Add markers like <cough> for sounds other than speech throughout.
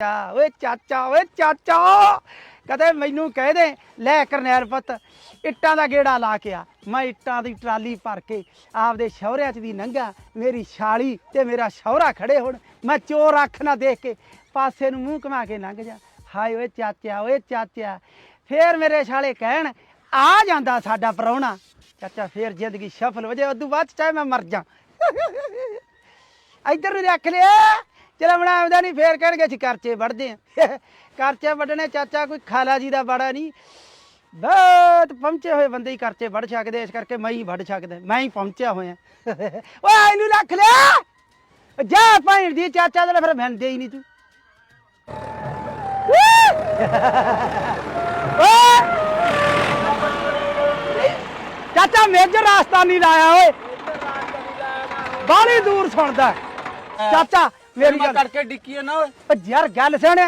ਚਾਚਾ ਓਏ ਚਾਚਾ ਓਏ ਚਾਚਾ। ਕਦੇ ਮੈਨੂੰ ਕਹਿ ਦੇ, ਲੈ ਕਰਨੈਲ ਪੁੱਤ, ਇੱਟਾਂ ਦਾ ਗੇੜਾ ਲਾ ਕੇ ਆ। ਮੈਂ ਇੱਟਾਂ ਦੀ ਟਰਾਲੀ ਭਰ ਕੇ ਆਪਦੇ ਸ਼ੌਹਰਿਆਂ 'ਚ ਦੀ ਨੰਗਾ, ਮੇਰੀ ਛਾਲੀ ਤੇ ਮੇਰਾ ਸ਼ੌਹਰਾ ਖੜੇ ਹੋਣ। ਮੈਂ ਚੋਰ ਅੱਖ ਨਾ ਦੇਖ ਕੇ ਪਾਸੇ ਨੂੰ ਮੂੰਹ ਘੁਮਾ ਕੇ ਲੰਘ ਜਾ। ਹਾਏ ਓਏ ਚਾਚਾ ਓਏ ਚਾਚਾ। ਫੇਰ ਮੇਰੇ ਛਾਲੇ ਕਹਿਣ, ਆ ਜਾਂਦਾ ਸਾਡਾ ਪ੍ਰਾਹੁਣਾ। ਚਾਚਾ, ਫੇਰ ਜ਼ਿੰਦਗੀ ਸਫਲ ਹੋ ਜਾਏ, ਉਦੋਂ ਬਾਅਦ ਚਾਹੇ ਮੈਂ ਮਰ ਜਾ। ਇੱਧਰ ਨੂੰ ਰੱਖ ਲਿਆ। ਚਲ ਬਣਾਉਂਦਾ ਨਹੀਂ, ਫੇਰ ਕਹਿਣਗੇ ਅਸੀਂ ਕਰਚੇ ਵੱਢਦੇ ਆ <laughs> ਕਰਚੇ ਵੱਢਣੇ, ਚਾਚਾ ਕੋਈ ਖਾਲਾ ਜੀ ਦਾ ਬੜਾ ਨਹੀਂ। ਬਹੁਤ ਪਹੁੰਚੇ ਹੋਏ ਬੰਦੇ ਹੀ ਕਰਚੇ ਵੱਢ ਸਕਦੇ ਇਸ ਕਰਕੇ ਮੈਂ ਹੀ ਵੜ ਸਕਦਾ, ਮੈਂ ਹੀ ਪਹੁੰਚਿਆ ਹੋਇਆ। <laughs> ਓਏ ਇਹਨੂੰ ਰੱਖ ਲਿਆ। ਜਾ ਭੈਣ ਦੀ, ਚਾਚਾ ਦਾ ਫਿਰ ਮੈਂ ਹੀ ਨਹੀਂ ਤੂੰ। <laughs> ਚਾਚਾ ਮੇਜਰ ਰਾਸਤਾ ਰਾਸਤਾਨੀ ਲਾਇਆ ਓਏ। ਬਾਹਲੀ ਦੂਰ ਸੁਣਦਾ। ਚਾਚਾ ਮੇਰੀ ਮੈਂ ਕਰਕੇ ਡਿੱਕੀ ਨਾ ਓਏ। ਓ ਯਾਰ ਗੱਲ ਸੁਣ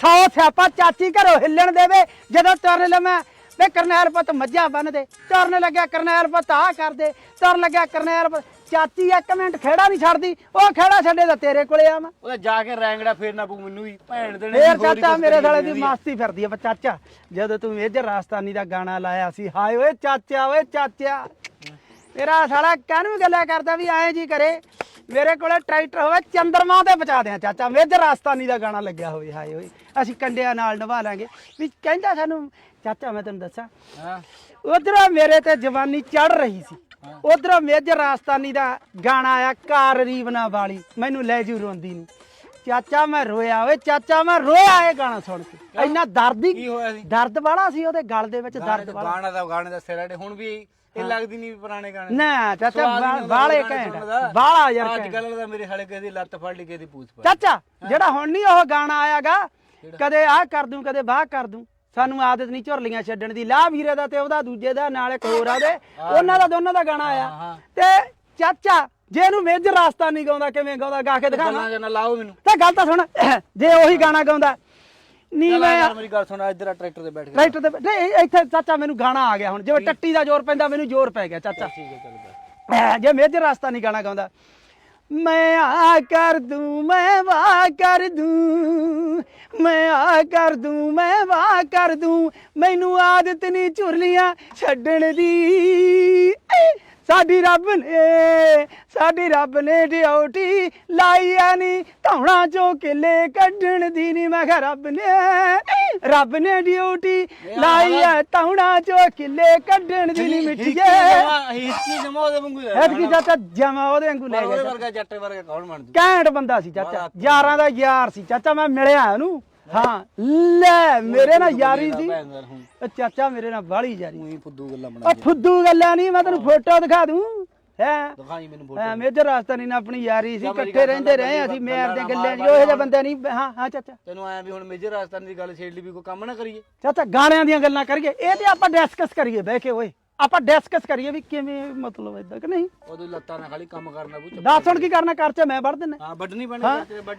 ਸੌ ਸਿਆਪਾ ਚਾਚੀ ਘਰੋਂ ਹਿੱਲਣ ਦੇਵੇ ਜਦੋਂ ਤੁਰਨ ਲਵਾਂ। ਵੇ ਕਰਨੈਲ ਪੁੱਤ ਮੱਝਾਂ ਬੰਨ ਦੇ। ਤੁਰਨ ਲੱਗਿਆ ਕਰਨੈਲ ਪੁੱਤ ਆ ਕਰ ਦੇ। ਤੁਰਨ ਲੱਗਿਆ ਕਰਨੈਲ ਪੁੱਤ ਚਾਚੀ ਇੱਕ ਮਿੰਟ ਖੇੜਾ ਨਹੀਂ ਛੱਡਦੀ ਉਹ ਖੇੜਾ ਛੱਡੇ ਤਾਂ ਤੇਰੇ ਕੋਲੇ ਆ ਮੈਂ। ਉਹਦਾ ਜਾ ਕੇ ਰੈਂਗੜਾ ਫੇਰਨਾ ਪਊ ਮੈਨੂੰ ਵੀ ਭੈਣ ਦੇ ਨੇ ਫੇਰ ਹੀ ਚਾਚਾ ਮੇਰੇ ਸਾਲੇ ਦੀ। ਮਸਤੀ ਫਿਰਦੀ ਆ ਪਰ ਚਾਚਾ। ਜਦੋਂ ਤੂੰ ਮੇਜਰ ਰਾਸਤਾਨੀ ਦਾ ਗਾਣਾ ਲਾਇਆ ਸੀ ਹਾਏ ਓਏ ਚਾਚਾ ਓਏ ਚਾਚਾ। ਮੇਰਾ ਸਾਲਾ ਕਾਹਨੂੰ ਗੱਲਾਂ ਕਰਦਾ ਵੀ ਐਂ ਜੀ ਕਰੇ ਮੇਰੇ ਕੋਲੇ ਟਰੈਕਟਰ ਹੋਵੇ ਚੰਦਰਮਾ ਤੇ ਪਹੁੰਚਾ ਦਿਆਂ ਚਾਚਾ। ਮੇਜਰ ਰਾਸਤਾਨੀ ਦਾ ਗਾਣਾ ਲੱਗਿਆ ਹੋਵੇ ਹਾਏ ਓਏ ਅਸੀਂ ਕੰਡਿਆਂ ਨਾਲ ਨਿਭਾ ਲਾਂਗੇ। ਵੀ ਕਹਿੰਦਾ ਸਾਨੂੰ ਚਾਚਾ ਮੈਂ ਤੈਨੂੰ ਦੱਸਾਂ ਹਾਂ। ਉਧਰੋਂ ਮੇਰੇ ਤੇ ਜਵਾਨੀ ਚੜ ਰਹੀ ਸੀ। ਉਧਰੋਂ ਮੇਜਰ ਰਾਸਤਾਨੀ ਦਾ ਗਾਣਾ ਆਇਆ ਕਾਰ ਰੀਵਨਾ ਵਾਲੀ। ਮੈਨੂੰ ਲੈ ਜੂ ਰੋਂਦੀ ਨੂੰ। ਚਾਚਾ ਮੈਂ ਰੋਇਆ ਓਏ ਚਾਚਾ ਮੈਂ ਰੋਇਆ ਇਹ ਗਾਣਾ ਸੁਣ ਕੇ। ਇੰਨਾ ਦਰਦ ਕੀ ਹੀ ਹੋਇਆ ਸੀ? ਦਰਦ ਵਾਲਾ ਸੀ ਉਹਦੇ ਗਲ ਦੇ ਵਿੱਚ ਦਰਦ ਵਾਲਾ। ਗਾਣਾ ਦਾ ਗਾਣੇ ਦਾ ਸਿਰ ਹੁਣ ਵੀ ਇਹ ਲੱਗਦੀ ਨਹੀਂ ਪੁਰਾਣੇ ਗਾਣੇ। ਨਾ ਚਾਚਾ ਵਾਲੇ ਘੈਂਟ। ਦਾ। ਬਾਲਾ ਯਾਰ ਅੱਜ ਕੱਲ ਦਾ ਮੇਰੇ ਹਲੇ ਕਿਸੇ ਦੀ ਲੱਤ ਫੜ ਲਈ ਕਿਸੇ ਦੀ ਪੂਛ ਫੜ ਚਾਚਾ ਜਿਹੜਾ ਹੁਣ ਨਹੀਂ ਉਹ ਗਾਣਾ ਆਇਆਗਾ ਕਦੇ ਆਹ ਕਰ ਦੂੰ ਕਦੇ ਬਾਹ ਕਰ ਦੂੰ। ਸਾਨੂੰ ਆਦਤ ਨਹੀਂ ਝੁਰਲੀਆਂ ਛੱਡਣ ਦੀ। ਲਾਹ ਵੀਰੇ ਦਾ ਤੇ ਉਹਦਾ ਦੂਜੇ ਦਾ ਨਾਲ ਇੱਕ ਹੋਰ ਆ ਉਹਦੇ ਉਹਨਾਂ ਦਾ ਦੋਨਾਂ ਦਾ ਗਾਣਾ ਆਇਆ। ਤੇ ਚਾਚਾ ਜੇ ਇਹਨੂੰ ਮੇਜਰ ਰਾਸਤਾ ਨਹੀਂ ਗਾਉਂਦਾ ਕਿਵੇਂ ਗਾਉਂਦਾ? ਗਾ ਕੇ ਦਿਖਾਵਾਂ ਗੱਲਾਂ ਜਨਾ ਲਾਓ ਮੈਨੂੰ। ਤਾਂ ਗੱਲ ਤਾਂ ਸੁਣ। ਜੇ ਉਹੀ ਗਾਣਾ ਗਾਉਂਦਾ ਨੀ ਚੱਲ ਮੈਂ ਮੇਰੀ ਗੱਲ ਸੁਣ ਇੱਧਰ ਆ ਟਰੈਕਟਰ ਤੇ ਬੈਠ ਕੇ। ਰਾਈਟਰ ਤੇ ਨਹੀਂ ਇੱਥੇ ਚਾਚਾ ਮੈਨੂੰ ਗਾਣਾ ਆ ਗਿਆ ਹੁਣ। ਜਿਵੇਂ ਟੱਟੀ ਦਾ ਜ਼ੋਰ ਪੈਂਦਾ ਮੈਨੂੰ ਜ਼ੋਰ ਪੈ ਗਿਆ ਚਾਚਾ। ਠੀਕ ਹੈ ਚੱਲ ਬੈ। ਜੇ ਮੇਜਰ ਰਾਸਤਾ ਨਹੀਂ ਗਾਣਾ ਗਾਉਂਦਾ ਮੈਂ ਆ ਕਰ ਦੂੰ ਮੈਂ ਵਾ ਕਰ ਦੂੰ। ਮੈਂ ਆ ਕਰ ਦੂੰ ਮੈਂ ਵਾ ਕਰ ਦੂੰ। ਮੈਨੂੰ ਆਦਤ ਨਹੀਂ ਝੁਰਲੀਆਂ ਛੱਡਣ ਦੀ। ਸਾਡੀ ਰੱਬ ਨੇ ਸਾਡੀ ਰੱਬ ਨੇ ਡਿਊਟੀ ਲਾਈ ਆ ਨੀ। ਧੌਣਾ ਚੋਂ ਕਿਲੇ ਕੱਢਣ ਦੀ ਨੀ ਮੈਂ ਕਿਹਾ ਰੱਬ ਨੇ ਰੱਬ ਨੇ ਡਿਊਟੀ ਲਾਈ ਆ ਧੌਣਾ ਚੋਂ ਕਿਲੇ ਕੱਢਣ ਦੀ ਨੀ ਮਿੱਠੀਏ ਹਿਸਕੀ ਜਮਾ ਉਹਦੇ ਵਾਂਗੂ ਹੀ ਐਤਕੀ ਚਾਚਾ ਜਮਾ ਉਹਦੇ ਵਾਂਗੂ ਲੈ ਪਰ ਉਹਦੇ ਗਿਆ ਵਰਗਾ ਜੱਟ ਵਰਗਾ ਕੌਣ ਬਣ ਜੂ ਕੈਂਟ ਬੰਦਾ ਸੀ ਚਾਚਾ ਯਾਰਾਂ ਦਾ ਯਾਰ ਸੀ। ਚਾਚਾ ਮੈਂ ਮਿਲਿਆ ਉਹਨੂੰ। ਹਾਂ। ਲੈ ਮੇਰੇ ਨਾਲ ਯਾਰੀ ਸੀ। ਉਹ ਚਾਚਾ ਮੇਰੇ ਨਾਲ ਬਾਹਲੀ ਯਾਰੀ ਉਹੀ ਫੁੱਦੂ ਗੱਲਾਂ ਉਹ ਬਣਾ ਫੁੱਦੂ ਗੱਲਾਂ ਨਹੀਂ ਮੈਂ ਤੈਨੂੰ ਫੋਟੋ ਦਿਖਾ ਦੂੰ। ਹੈ। ਦਿਖਾਈ ਮੈਨੂੰ ਫੋਟੋ। ਐ ਮੇਜਰ ਰਾਸਤਾਨੀ ਨਾਲ ਆਪਣੀ ਯਾਰੀ ਸੀ ਜਾਂ ਇਕੱਠੇ ਰਹਿੰਦੇ ਰਹੇ ਅਸੀਂ ਗੱਲ ਮੇਰ ਦੇ ਨਾ ਗੱਲਾਂ ਮਾਰ ਉਹੋ ਜਿਹੇ ਬੰਦੇ ਨਹੀਂ ਹਾਂ ਹਾਂ ਚਾਚਾ। ਤੈਨੂੰ ਆਇਆ ਵੀ ਹੁਣ ਮੇਜਰ ਰਾਜਸਥਾਨ ਦੀ ਗੱਲ ਛੇੜ ਲਈ ਵੀ ਕੋਈ ਕੰਮ ਨਾ ਕਰੀਏ। ਚਾਚਾ ਗਾਣਿਆਂ ਦੀਆਂ ਗੱਲਾਂ ਕਰੀਏ। ਇਹ ਤੇ ਆਪਾਂ ਡਿਸਕਸ ਕਰੀਏ ਬਹਿ ਕੇ ਓਏ। ਆਪਾਂ ਡਿਸਕਸ ਕਰੀਏ ਵੀ ਕਿਵੇਂ ਮਤਲਬ ਇਦਾਂ ਕਿ ਨਹੀਂ। ਉਹਦੀ ਲੱਤਾਂ ਨਾਲ ਖਾਲੀ ਕੰਮ ਕਰਨਾ ਕੋਈ ਦੱਸ ਹੁਣ ਕੀ ਕਰਨਾ ਕਰ ਚ ਮੈਂ ਵੜ ਦਿੰਨਾ ਹਾਂ ਵੱਢਣੀ ਪੈਣੀ ਤੇਰੇ ਵੱਢ